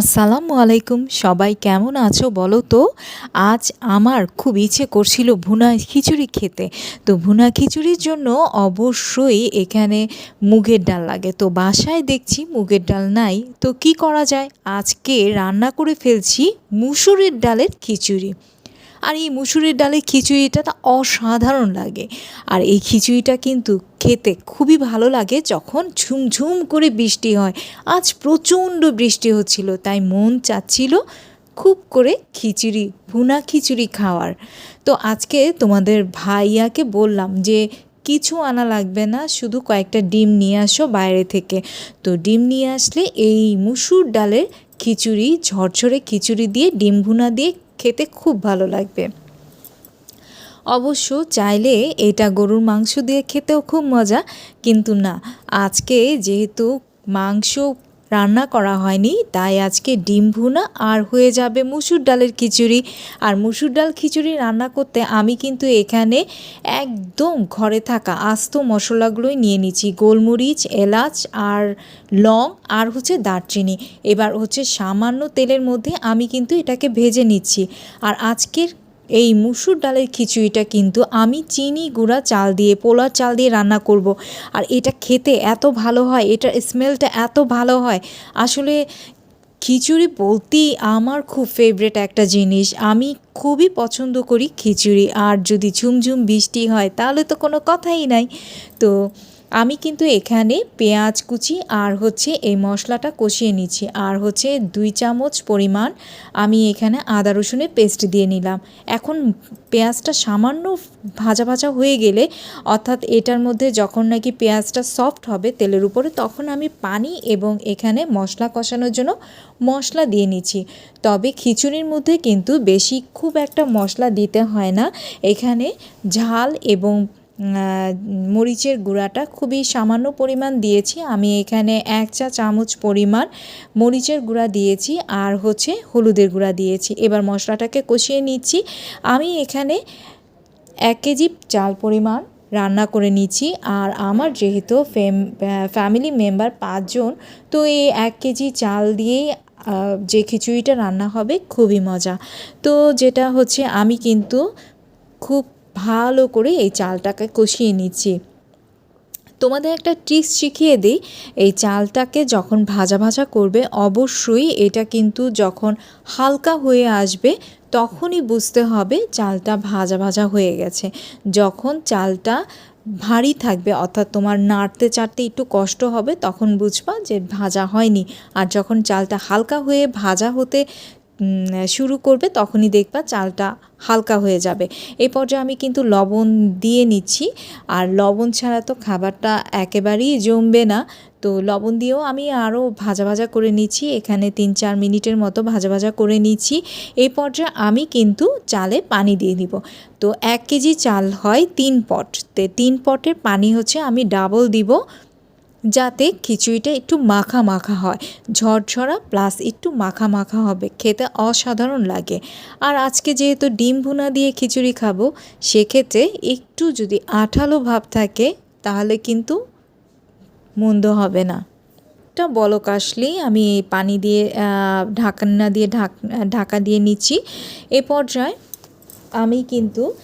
আসসালামু আলাইকুম। সবাই কেমন আছো বলো তো? আজ আমার খুব ইচ্ছে করছিল ভুনা খিচুড়ি খেতে। তো ভুনা খিচুড়ির জন্য অবশ্যই এখানে মুগের ডাল লাগে। তো বাসায় দেখছি মুগের ডাল নাই। তো কি করা যায়? আজকে রান্না করে ফেলছি মুসুরের ডালের খিচুড়ি। আর এই মুসুরের ডালের খিচুড়িটা অসাধারণ লাগে। আর এই খিচুড়িটা কিন্তু খেতে খুবই ভালো লাগে যখন ঝুমঝুম করে বৃষ্টি হয়। আজ প্রচণ্ড বৃষ্টি হচ্ছিল, তাই মন চাচ্ছিল খুব করে খিচুড়ি, ভুনা খিচুড়ি খাওয়ার। তো আজকে তোমাদের ভাইয়াকে বললাম যে, কিছু আনা লাগবে না, শুধু কয়েকটা ডিম নিয়ে আসো বাইরে থেকে। তো ডিম নিয়ে আসলে এই মুসুর ডালের খিচুড়ি, ঝরঝরে খিচুড়ি দিয়ে, ডিম ভুনা দিয়ে খেতে খুব ভালো লাগবে। অবশ্য চাইলে এটা গরুর মাংস দিয়ে খেতেও খুব মজা, কিন্তু না, আজকে যেহেতু মাংস রান্না করা হয়নি, তাই আজকে ডিম ভুনা আর হয়ে যাবে মুসুর ডালের খিচুড়ি। আর মুসুর ডাল খিচুড়ি রান্না করতে আমি কিন্তু এখানে একদম ঘরে থাকা আস্ত মশলাগুলোই নিয়ে নিচ্ছি। গোলমরিচ, এলাচ আর লং আর হচ্ছে দারচিনি। এবার হচ্ছে সামান্য তেলের মধ্যে আমি কিন্তু এটাকে ভেজে নিচ্ছি। আর আজকের এই মুসুর ডালের খিচুড়িটা কিন্তু আমি চিনি, গুঁড়া, চাল দিয়ে পোলার চাল দিয়ে রান্না করব। আর এটা খেতে এত ভালো হয়, এটার স্মেলটা এত ভালো হয়। আসলে খিচুড়ি বলতেই আমার খুব ফেভারেট একটা জিনিস। আমি খুবই পছন্দ করি খিচুড়ি। আর যদি ঝুমঝুম বৃষ্টি হয়, তাহলে তো কোনো কথাই নাই। তো আমি কিন্তু এখানে পেঁয়াজ কুচি আর হচ্ছে এই মশলাটা কষিয়ে নিচ্ছি। আর হচ্ছে দুই চামচ পরিমাণ আমি এখানে আদা রসুনের পেস্ট দিয়ে নিলাম। এখন পেঁয়াজটা সামান্য ভাজা ভাজা হয়ে গেলে অর্থাৎ এটার মধ্যে যখন নাকি পেঁয়াজটা সফট হবে তেলের উপরে, তখন আমি পানি এবং এখানে মশলা কষানোর জন্য মশলা দিয়ে নিচ্ছি। তবে খিচুড়ির মধ্যে কিন্তু বেশি খুব একটা মশলা দিতে হয় না। এখানে ঝাল এবং মরিচের গুঁড়াটা খুবই সামান্য পরিমাণ দিয়েছি। আমি এখানে এক চা চামচ পরিমাণ মরিচের গুঁড়া দিয়েছি আর হচ্ছে হলুদের গুঁড়া দিয়েছি। এবার মশলাটাকে কষিয়ে নিচ্ছি। আমি এখানে এক কেজি চাল পরিমাণ রান্না করে নিচ্ছি আর আমার যেহেতু ফ্যামিলি মেম্বার পাঁচজন, তো এই এক কেজি চাল দিয়েই যে খিচুড়িটা রান্না হবে খুবই মজা। তো যেটা হচ্ছে আমি কিন্তু খুব ভালো করে এই চালটাকে কষিয়ে নিচ্ছি। তোমাদের একটা ট্রিক্স শিখিয়ে দিই, এই চালটাকে যখন ভাজা ভাজা করবে, অবশ্যই এটা কিন্তু যখন হালকা হয়ে আসবে, তখনই বুঝতে হবে চালটা ভাজা ভাজা হয়ে গেছে। যখন চালটা ভারী থাকবে, অর্থাৎ তোমার নাড়তে চাড়তে একটু কষ্ট হবে, তখন বুঝবা যে ভাজা হয়নি। আর যখন চালটা হালকা হয়ে ভাজা হতে শুরু করবে, তখনই দেখবা চালটা হালকা হয়ে যাবে। এই পর্যায়ে আমি কিন্তু লবণ দিয়ে নিচ্ছি, আর লবণ ছাড়া তো খাবারটা একেবারেই জমবে না। তো লবণ দিয়েও আমি আরও ভাজা ভাজা করে নিচ্ছি, এখানে তিন চার মিনিটের মতো ভাজা ভাজা করে নিচ্ছি। এই পর্যায়ে আমি কিন্তু চালে পানি দিয়ে দিব। তো এক কেজি চাল হয় তিন পট। তে তিন পটের পানি হচ্ছে আমি ডাবল দিব। যাতে খিচুড়িটা একটু মাখা মাখা হয়। ঝরঝরা প্লাস একটু মাখা মাখা হবে। খেতে অসাধারণ লাগে। আর আজকে যেহেতু ডিম ভুনা দিয়ে খিচুড়ি খাব, সেক্ষেত্রে একটু যদি আঠালো ভাব থাকে, তাহলে কিন্তু মন্দ হবে না। একটা বলক আসলেই আমি পানি দিয়ে ঢাকনা দিয়ে ঢাক, ঢাকা দিয়ে নিচ্ছি। এ পর্যায়ে আমি কিন্তু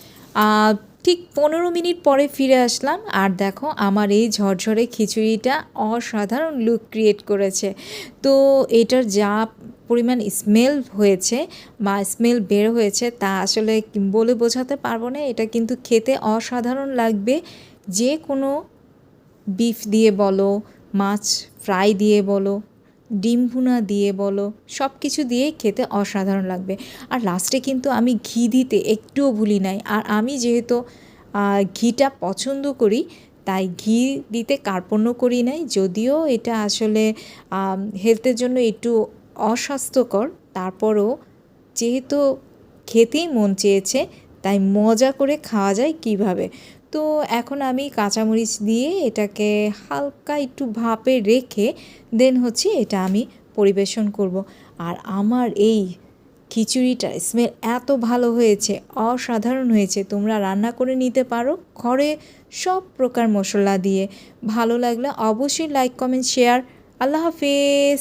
ঠিক পনেরো মিনিট পরে ফিরে আসলাম। আর দেখো, আমার এই ঝরঝরে খিচুড়িটা অসাধারণ লুক ক্রিয়েট করেছে। তো এটার যা পরিমাণ স্মেল হয়েছে বা স্মেল বের হয়েছে তা আসলে বলে বোঝাতে পারব না। এটা কিন্তু খেতে অসাধারণ লাগবে। যে কোনো বিফ দিয়ে বলো, মাছ ফ্রাই দিয়ে বলো ডিম ভুনা দিয়ে বলো, সব কিছু দিয়ে খেতে অসাধারণ লাগবে। আর লাস্টে কিন্তু আমি ঘি দিতে একটুও ভুলি নাই। আর আমি যেহেতু ঘিটা পছন্দ করি, তাই ঘি দিতে কার্পণ্য করি নাই। যদিও এটা আসলে হেলথের জন্য একটু অস্বাস্থ্যকর। তারপরও যেহেতু খেতেই মন চেয়েছে, তাই মজা করে খাওয়া যায় কীভাবে? তো এখন আমি কাঁচামরিচ দিয়ে এটাকে হালকা একটু ভাপে রেখে দেন হচ্ছে এটা আমি পরিবেশন করব। আর আমার এই খিচুড়িটার স্মেল এত ভালো হয়েছে, অসাধারণ হয়েছে। তোমরা রান্না করে নিতে পারো ঘরে সব প্রকার মশলা দিয়ে। ভালো লাগলে অবশ্যই লাইক কমেন্ট শেয়ার আল্লাহ হাফেজ।